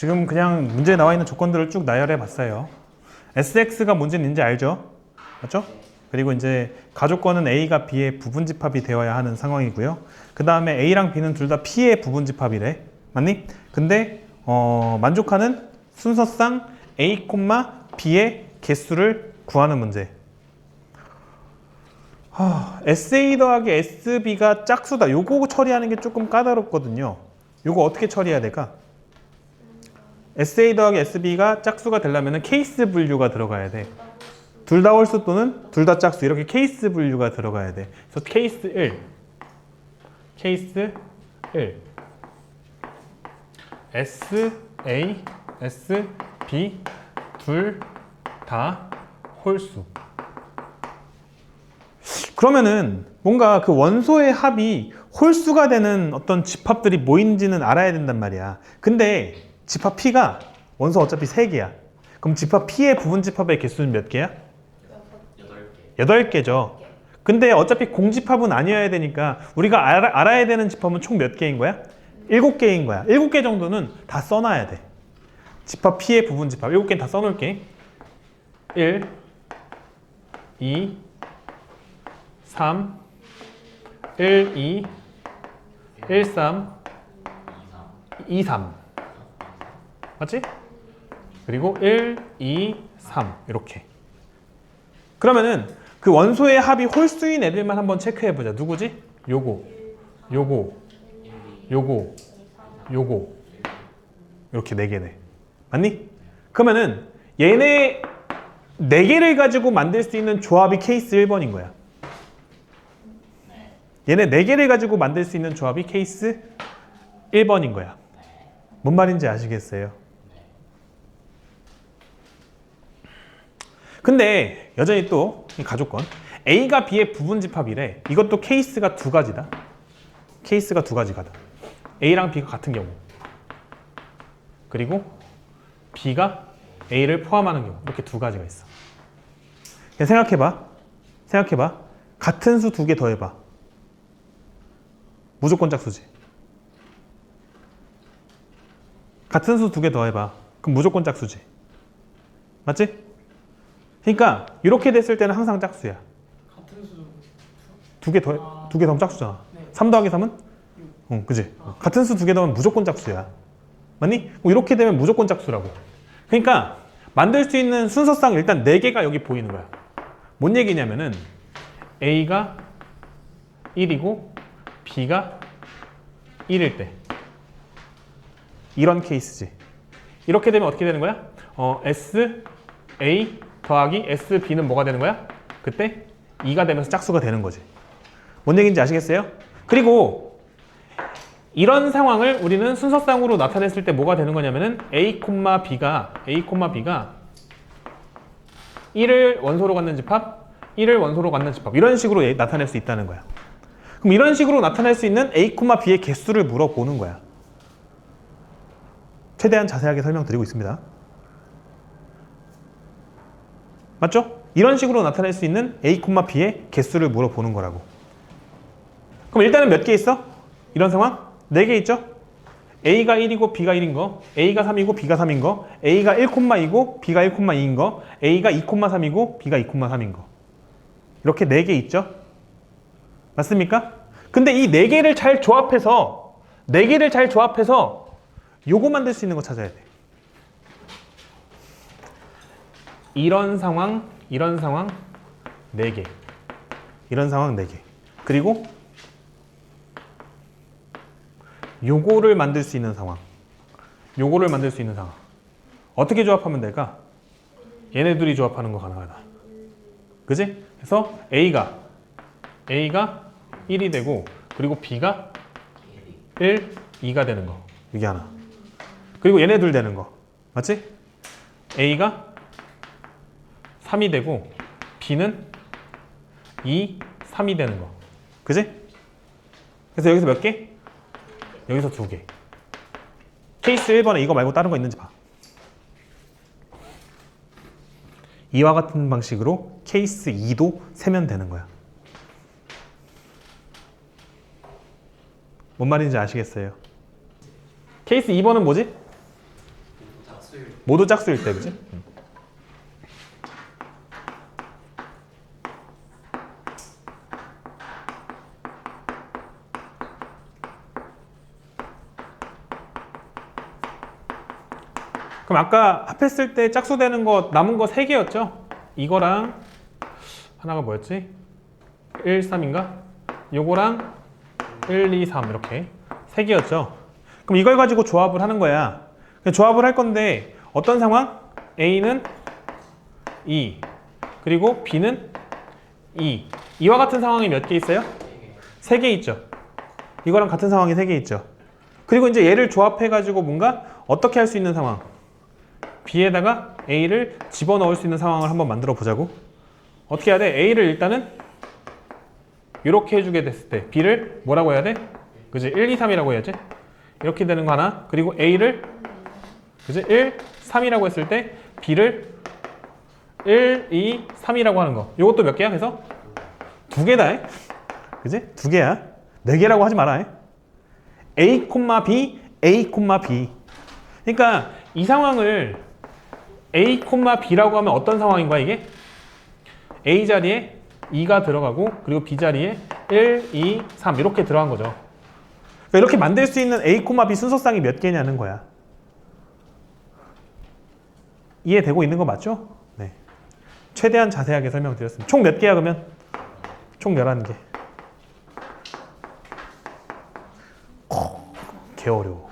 지금 그냥 문제에 나와 있는 조건들을 쭉 나열해 봤어요. SX가 뭔지는 알죠? 맞죠? 그리고 이제 가족권은 A가 B의 부분 집합이 되어야 하는 상황이고요. 그 다음에 A랑 B는 둘 다 P의 부분 집합이래. 맞니? 근데 어, 만족하는 순서상 A, B의 개수를 구하는 문제. 하, SA 더하기 SB가 짝수다. 요거 처리하는 게 조금 까다롭거든요. 요거 어떻게 처리해야 될까? SA 더하기 SB가 짝수가 되려면 케이스 분류가 들어가야 돼. 둘 다 홀수 또는 둘 다 짝수 이렇게 케이스 분류가 들어가야 돼. 그래서 케이스 1, 케이스 1, S, A, S, B 둘 다 홀수. 그러면은 뭔가 그 원소의 합이 홀수가 되는 어떤 집합들이 뭐인지는 알아야 된단 말이야. 근데 집합 P가 원소 어차피 3개야. 그럼 집합 P의 부분 집합의 개수는 몇 개야? 8개 8개죠. 근데 어차피 공집합은 아니어야 되니까 우리가 알아, 알아야 되는 집합은 총 몇 개인 거야? 7개인 거야. 7개 정도는 다 써놔야 돼. 집합 P의 부분 집합 7개는 다 써놓을게. 1, 2, 3, 1, 2, 1, 3, 2, 3. 맞지? 그리고 1, 2, 3 이렇게. 그러면은 그 원소의 합이 홀수인 애들만 한번 체크해 보자. 누구지? 요거, 요거, 요거, 요거. 이렇게 네 개네. 맞니? 그러면은 얘네 네 개를 가지고 만들 수 있는 조합이 케이스 1번인 거야. 얘네 네 개를 가지고 만들 수 있는 조합이 케이스 1번인 거야. 뭔 말인지 아시겠어요? 근데 여전히 또 이 가족권 A가 B의 부분 집합이래. 이것도 케이스가 두 가지다. 케이스가 두 가지가 다. A랑 B가 같은 경우. 그리고 B가 A를 포함하는 경우. 이렇게 두 가지가 있어. 생각해봐. 생각해봐. 같은 수 두 개 더해봐. 무조건 짝수지. 같은 수 두 개 더해봐. 그럼 무조건 짝수지. 맞지? 그러니까 이렇게 됐을 때는 항상 짝수야. 같은 수 두 개 더, 두 개 더하면 짝수잖아. 3 더하기 3은? 응, 그지? 같은 수 두 개 더하면 무조건 짝수야. 맞니? 뭐 이렇게 되면 무조건 짝수라고. 그러니까 만들 수 있는 순서상 일단 네 개가 여기 보이는 거야. 뭔 얘기냐면은 A가 1이고 B가 1일 때 이런 케이스지. 이렇게 되면 어떻게 되는 거야? 어, S, A 더하기 S, B는 뭐가 되는 거야? 그때 2가 되면서 짝수가 되는 거지. 뭔 얘기인지 아시겠어요? 그리고 이런 상황을 우리는 순서상으로 나타냈을 때 뭐가 되는 거냐면은 A, B가 A, B가 1을 원소로 갖는 집합, 1을 원소로 갖는 집합 이런 식으로 예- 나타낼 수 있다는 거야. 그럼 이런 식으로 나타낼 수 있는 A, B의 개수를 물어보는 거야. 최대한 자세하게 설명드리고 있습니다. 맞죠? 이런 식으로 나타낼 수 있는 A, B의 개수를 물어보는 거라고. 그럼 일단은 몇 개 있어? 이런 상황? 4개 있죠? A가 1이고 B가 1인 거, A가 3이고 B가 3인 거, A가 1,2고 B가 1,2인 거, A가 2,3이고 B가 2,3인 거. 이렇게 4개 있죠? 맞습니까? 근데 이 4개를 잘 조합해서 4개를 잘 조합해서 요거 만들 수 있는 거 찾아야 돼. 이런 상황, 이런 상황 4개. 이런 상황 4개. 그리고 요거를 만들 수 있는 상황. 요거를 만들 수 있는 상황. 어떻게 조합하면 될까? 얘네 둘이 조합하는 거 가능하다. 그지? 그래서 A가 A가 1이 되고 그리고 B가 1, 2가 되는 거. 이게 하나. 그리고 얘네 둘 되는 거. 맞지? A가 3이 되고 B는 2, 3이 되는 거. 그지? 그래서 여기서 몇 개? 여기서 두 개. 케이스 1번에 이거 말고 다른 거 있는지 봐. 이와 같은 방식으로 케이스 2도 세면 되는 거야. 뭔 말인지 아시겠어요? 케이스 2번은 뭐지? 모두 짝수일 때, 그지? 그럼 아까 합했을 때 짝수 되는 거 남은 거 3개였죠? 이거랑 하나가 뭐였지? 1, 3인가? 요거랑 1, 2, 3 이렇게 3개였죠? 그럼 이걸 가지고 조합을 하는 거야. 조합을 할 건데 어떤 상황? A는 2 그리고 B는 2 이와 같은 상황이 몇 개 있어요? 3개 있죠. 이거랑 같은 상황이 3개 있죠. 그리고 이제 얘를 조합해 가지고 뭔가 어떻게 할 수 있는 상황? B에다가 A를 집어넣을 수 있는 상황을 한번 만들어 보자고. 어떻게 해야 돼? A를 일단은 이렇게 해주게 됐을 때 B를 뭐라고 해야 돼? 그지? 1, 2, 3이라고 해야지. 이렇게 되는 거 하나. 그리고 A를 그지? 1, 3이라고 했을 때 B를 1, 2, 3이라고 하는 거. 이것도 몇 개야? 그래서 두 개다. 해. 그지? 두 개야. 네 개라고 하지 마라. 해. A, B, A, B. 그러니까 이 상황을 A, B라고 하면 어떤 상황인 거야 이게? A 자리에 2가 들어가고 그리고 B 자리에 1, 2, 3 이렇게 들어간 거죠. 그러니까 이렇게 만들 수 있는 A, B 순서쌍이 몇 개냐는 거야. 이해되고 있는 거 맞죠? 네. 최대한 자세하게 설명드렸습니다. 총 몇 개야 그러면? 총 11개. 개 어려워.